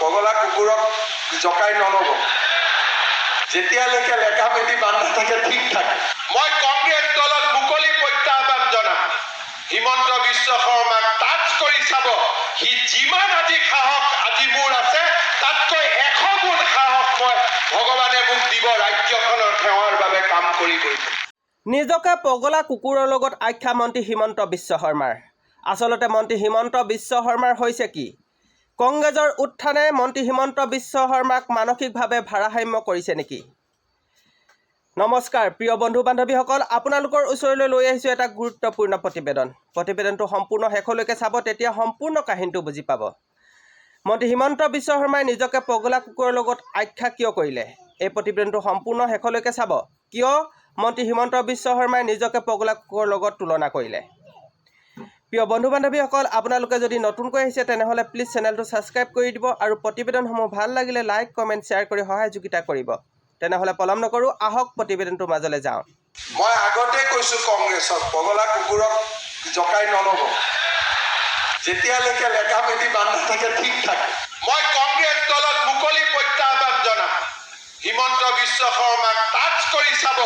পগলা কুকুৰক জকাই নল'ব। যেতিয়ালৈকে লেখা মেলি বান্ধ নাথাকে ঠিক থাকে। মই কংগ্ৰেছ দলত মুকলি প্ৰত্যাহ্বান জনাম। হিমন্ত বিশ্ব শৰ্মাক টাচ কৰি চাব। সি যিমান আজি সাহস আজি মোৰ আছে তাতকৈ এশ গুণ সাহস মই ভগৱানে মোক দিব ৰাজ্যখনৰ সেৱাৰ বাবে কাম কৰি গৈ নিজকে পগলা কুকুৰৰ লগত আখ্যা মন্ত্ৰী হিমন্ত বিশ্ব শৰ্মাৰ। আচলতে মন্ত্ৰী হিমন্ত বিশ্ব শৰ্মাৰ হৈছে কি? কংগ্ৰেছৰ উত্থানে মন্ত্ৰী হিমন্ত বিশ্ব শৰ্মাক মানসিকভাৱে ভাৰসাম্য কৰিছে নেকি? নমস্কাৰ প্ৰিয় বন্ধু বান্ধৱীসকল আপোনালোকৰ ওচৰলৈ লৈ আহিছোঁ এটা গুৰুত্বপূৰ্ণ প্ৰতিবেদন। প্ৰতিবেদনটো সম্পূৰ্ণ শেষলৈকে চাব তেতিয়া সম্পূৰ্ণ কাহিনীটো বুজি পাব। মন্ত্ৰী হিমন্ত বিশ্ব শৰ্মাই নিজকে পগলা কুকুৰৰ লগত আখ্যা কিয় কৰিলে? এই প্ৰতিবেদনটো সম্পূৰ্ণ শেষলৈকে চাব। কিয় মন্ত্ৰী হিমন্ত বিশ্ব শৰ্মাই নিজকে পগলা কুকুৰৰ লগত তুলনা কৰিলে? প্ৰিয় বন্ধু বান্ধৱীসকল আপোনালোকে যদি নতুনকৈ আহিছে, তেনেহ'লে প্লিজ চেনেলটো ছাবস্ক্ৰাইব কৰি দিব আৰু প্ৰতিবেদনসমূহ ভালো লাগিলে লাইক কমেণ্ট শ্বেয়াৰ কৰি সহযোগিতা কৰিব। তেনেহ'লে পলম নকৰোঁ, আহক প্ৰতিবেদনটোৰ মাজলৈ যাওঁ। মই আগতে কৈছো কংগ্ৰেছক পগলা কুকুৰক জকাই নল'ব। যেতিয়ালৈকে লেখা মেলি বান্ধ নাথাকে ঠিক থাকে। মই কংগ্ৰেছ দলত মুকলি প্ৰত্যাহ্বান জনাম। হিমন্ত বিশ্ব শৰ্মাক টাচ কৰি চাব,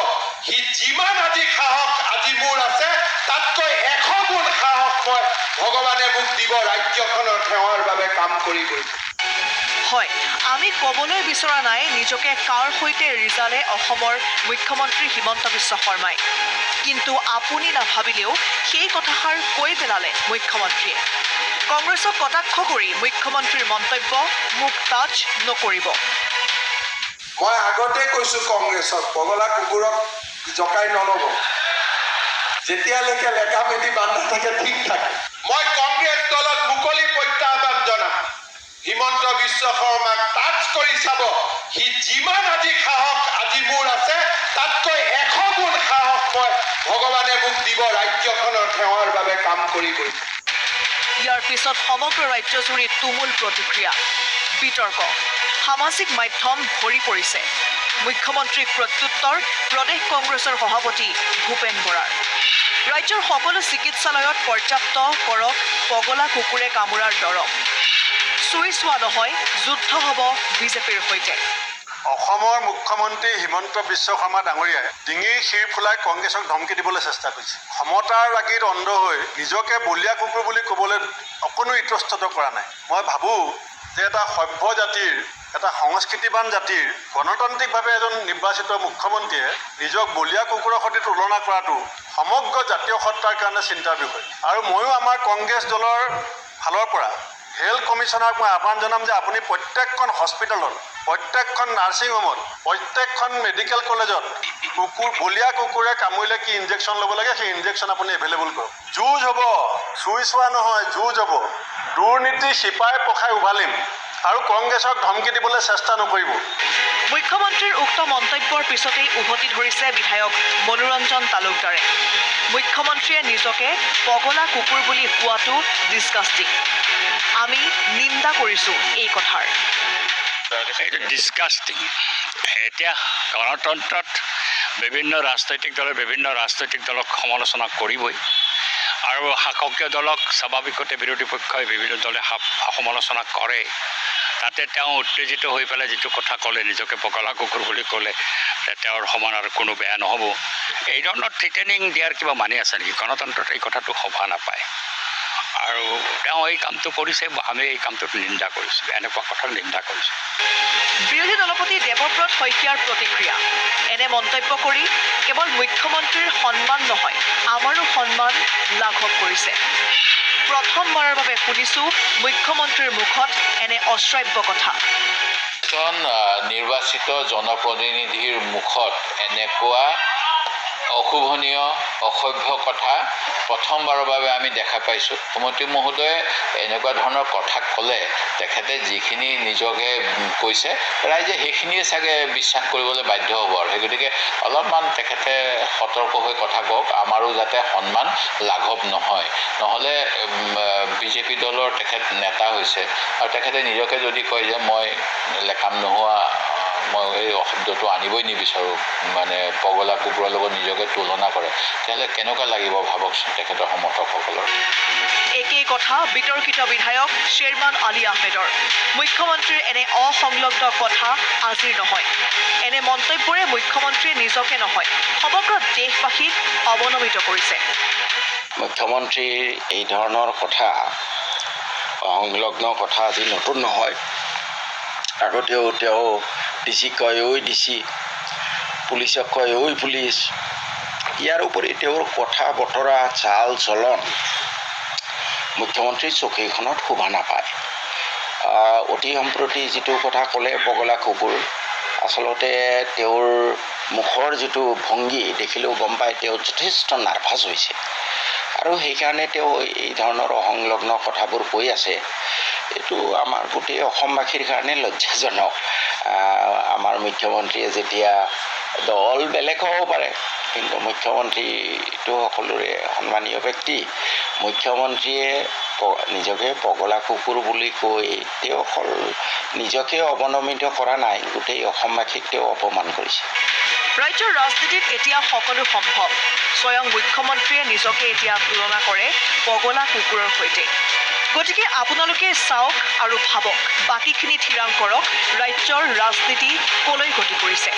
সি যিমান আজি সাহস আজি মোৰ আছে তাতকৈ এশ গুণ সাহস মই ভগৱানে মোক দিব ৰাজ্যখনৰ সেৱাৰ বাবে কাম কৰি গৈছে। হয় আমি ক'বলৈ বিচৰা নাই নিজকে কাৰ সৈতে ৰিজালে অসমৰ মুখ্যমন্ত্ৰী হিমন্ত বিশ্ব শৰ্মাই। কিন্তু আপুনি নাভাবিলেও সেই কথাষাৰ কৈ পেলালে মুখ্যমন্ত্ৰীয়ে। কংগ্ৰেছক কটাক্ষ কৰি মুখ্যমন্ত্ৰীৰ মন্তব্য মোক টাচ নকৰিব। মই আগতে কৈছো কংগ্ৰেছক পগলা কুকুৰক জকাই নল'ব। যেতিয়ালৈকে লেখা মেলি বান্ধ নাথাকে ঠিক থাকে। মই কংগ্ৰেছ দলত মুকলি প্ৰত্যাহ্বান জনাম। হিমন্ত বিশ্ব শৰ্মাক টাচ কৰি চাব। সি যিমান আজি সাহস আজি মোৰ আছে তাতকৈ এশ গুণ সাহস মই ভগৱানে মোক দিব ৰাজ্যখনৰ সেৱাৰ বাবে কাম কৰি গৈছে ইয়াৰ পিছত সমগ্ৰ ৰাজ্যজুৰি তুমুল প্ৰতিক্ৰিয়া। বিতৰ্ক। সামাজিক মাধ্যম ভৰি পৰিছে। মুখ্যমন্ত্ৰীক প্ৰত্যুত্তৰ প্ৰদেশ কংগ্ৰেছৰ সভাপতি ভূপেন বৰাৰ। ৰাজ্যৰ সকলো চিকিৎসালয়ত পৰ্যাপ্ত কৰক পগলা কুকুৰে কামোৰাৰ দৰৱ। চুই চোৱা নহয় যুদ্ধ হ'ব বিজেপিৰ সৈতে। অসমৰ মুখ্যমন্ত্ৰী হিমন্ত বিশ্ব শৰ্মা ডাঙৰীয়াই ডিঙিৰ শিৰ ফুলাই কংগ্ৰেছক ধমকি দিবলৈ চেষ্টা কৰিছে। সমতাৰ লাগীত অন্ধ হৈ নিজকে বলীয়া কুকুৰ বুলি ক'বলৈ অকণো ইতস্তত কৰা নাই। মই ভাবোঁ যে এটা সভ্য জাতিৰ এটা সংস্কৃতিবান জাতিৰ গণতান্ত্ৰিকভাৱে এজন নিৰ্বাচিত মুখ্যমন্ত্ৰীয়ে নিজক বলীয়া কুকুৰৰ সৈতে তুলনা কৰাটো সমগ্ৰ জাতীয় সত্তাৰ কাৰণে চিন্তাৰ বিষয়। আৰু ময়ো আমাৰ কংগ্ৰেছ দলৰ ফালৰ পৰা হেল্থ কমিশ্যনাৰক মই আহ্বান জনাম যে আপুনি প্ৰত্যেকখন হস্পিটেলত প্ৰত্যেকখন নাৰ্ছিং হোমত প্ৰত্যেকখন মেডিকেল কলেজত কুকুৰ বলীয়া কুকুৰে কামুৰিলে কি ইনজেকশ্যন ল'ব লাগে সেই ইনজেকশ্যন আপুনি এভেইলেবল কৰক। যুঁজ হ'ব চুই চোৱা নহয় যুঁজ হ'ব। দুৰ্নীতি শিপাই পখাই উভালিম আৰু কংগ্ৰেছক ধমকি দিবলৈ চেষ্টা নকৰিব। মুখ্যমন্ত্ৰীৰ উক্ত মন্তব্যৰ পিছতেই উভতি ধৰিছে বিধায়ক মনোৰঞ্জন তালুকদাৰে। মুখ্যমন্ত্ৰীয়ে নিজকে পগলা কুকুৰ বুলি কোৱাটো ডিছকাষ্টিং আমি নিন্দা কৰিছোঁ এই কথাৰ। ডিছকাষ্টিং এতিয়া গণতন্ত্ৰত বিভিন্ন ৰাজনৈতিক দলে বিভিন্ন ৰাজনৈতিক দলক সমালোচনা কৰিবই। আৰু শাসকীয় দলক স্বাভাৱিকতে বিৰোধী পক্ষই বিভিন্ন দলে সমালোচনা কৰে। তাতে তেওঁ উত্তেজিত হৈ পেলাই যিটো কথা ক'লে, নিজকে পগলা কুকুৰ বুলি ক'লে তেওঁৰ সমান আৰু কোনো বেয়া নহ'ব। এই ধৰণৰ থ্ৰিটেনিং দিয়াৰ কিবা মানি আছে নেকি? গণতন্ত্ৰত এই কথাটো সভা নাপায়। আৰু তেওঁ এই কামটো কৰিছে আমি এই কামটোত নিন্দা কৰিছোঁ এনেকুৱা কথাৰ নিন্দা কৰিছোঁ। বিৰোধী দলপতি দেৱব্ৰত শইকীয়াৰ প্ৰতিক্ৰিয়া। এনে মন্তব্য কৰি কেৱল মুখ্যমন্ত্ৰীৰ সন্মান নহয় আমাৰো সন্মান লাঘৱ কৰিছে। প্ৰথমবাৰৰ বাবে শুনিছোঁ মুখ্যমন্ত্ৰীৰ মুখত এনে অশ্ৰাব্য কথা। নিৰ্বাচিত জনপ্ৰতিনিধিৰ মুখত এনেকুৱা অশোভনীয় অসভ্য কথা প্ৰথমবাৰৰ বাবে আমি দেখা পাইছোঁ। মুখ্যমন্ত্ৰী মহোদয়ে এনেকুৱা ধৰণৰ কথা ক'লে তেখেতে যিখিনি নিজকে কৈছে ৰাইজে সেইখিনিয়ে চাগে বিশ্বাস কৰিবলৈ বাধ্য হ'ব আৰু। সেই গতিকে অলপমান তেখেতে সতৰ্ক হৈ কথা কওক আমাৰো যাতে সন্মান লাঘৱ নহয়। নহ'লে বিজেপি দলৰ তেখেত নেতা হৈছে। আৰু তেখেতে নিজকে যদি কয় যে মই লেখাম নোহোৱা মই এই শব্দটো আনিবই নিবিচাৰোঁ। মানে পগলা কুকুৰৰ লগত নিজকে তুলনা কৰে। তেতিয়াহ'লে কেনেকুৱা লাগিব ভাবকচোন তেখেতৰ সমৰ্থকসকলৰ? একেই কথা বিতৰ্কিত বিধায়ক শ্বেৰমান আলী আহমেদৰ। মুখ্যমন্ত্ৰীৰ এনে অসংলগ্ন কথা আজিৰ নহয়। এনে মন্তব্যৰে মুখ্যমন্ত্ৰীয়ে নিজকে নহয় সমগ্ৰ দেশবাসীক অৱনমিত কৰিছে। মুখ্যমন্ত্ৰীৰ এই ধৰণৰ কথা সংলগ্ন কথা আজি নতুন নহয়। আগতেও তেওঁ ডি চিক কয় ঐ ডি চি পুলিচক কয় ঐ পুলিচ ইয়াৰ উপৰি তেওঁৰ কথা বতৰা চাল চলন মুখ্যমন্ত্ৰীৰ চকীখনত শোভা নাপায় অতি সম্প্ৰতি যিটো কথা ক'লে পগলা কুকুৰ আচলতে তেওঁৰ মুখৰ যিটো ভংগী দেখিলেও গম পায় তেওঁ যথেষ্ট নাৰ্ভাছ হৈছে আৰু সেইকাৰণে তেওঁ এই ধৰণৰ অসংলগ্ন কথাবোৰ কৈ আছে। এইটো আমাৰ গোটেই অসমবাসীৰ কাৰণে লজ্জাজনক। আমাৰ মুখ্যমন্ত্ৰীয়ে যেতিয়া দল বেলেগ হ'ব পাৰে কিন্তু মুখ্যমন্ত্ৰীটো সকলোৰে সন্মানীয় ব্যক্তি। মুখ্যমন্ত্ৰীয়ে নিজকে পগলা কুকুৰ বুলি কৈ তেওঁ অকল নিজকে অৱনমিত কৰা নাই গোটেই অসমবাসীক তেওঁ অপমান কৰিছে। ৰাজ্যৰ ৰাজনীতিত এতিয়া সকলো সম্ভৱ। স্বয়ং মুখ্যমন্ত্ৰীয়ে নিজকে এতিয়া তুলনা কৰে পগলা কুকুৰৰ সৈতে। গতিকে আপোনালোকে চাওক আৰু ভাবক। বাকীখিনি থিৰাং কৰক। ৰাজ্যৰ ৰাজনীতি কলৈ গতি কৰিছে?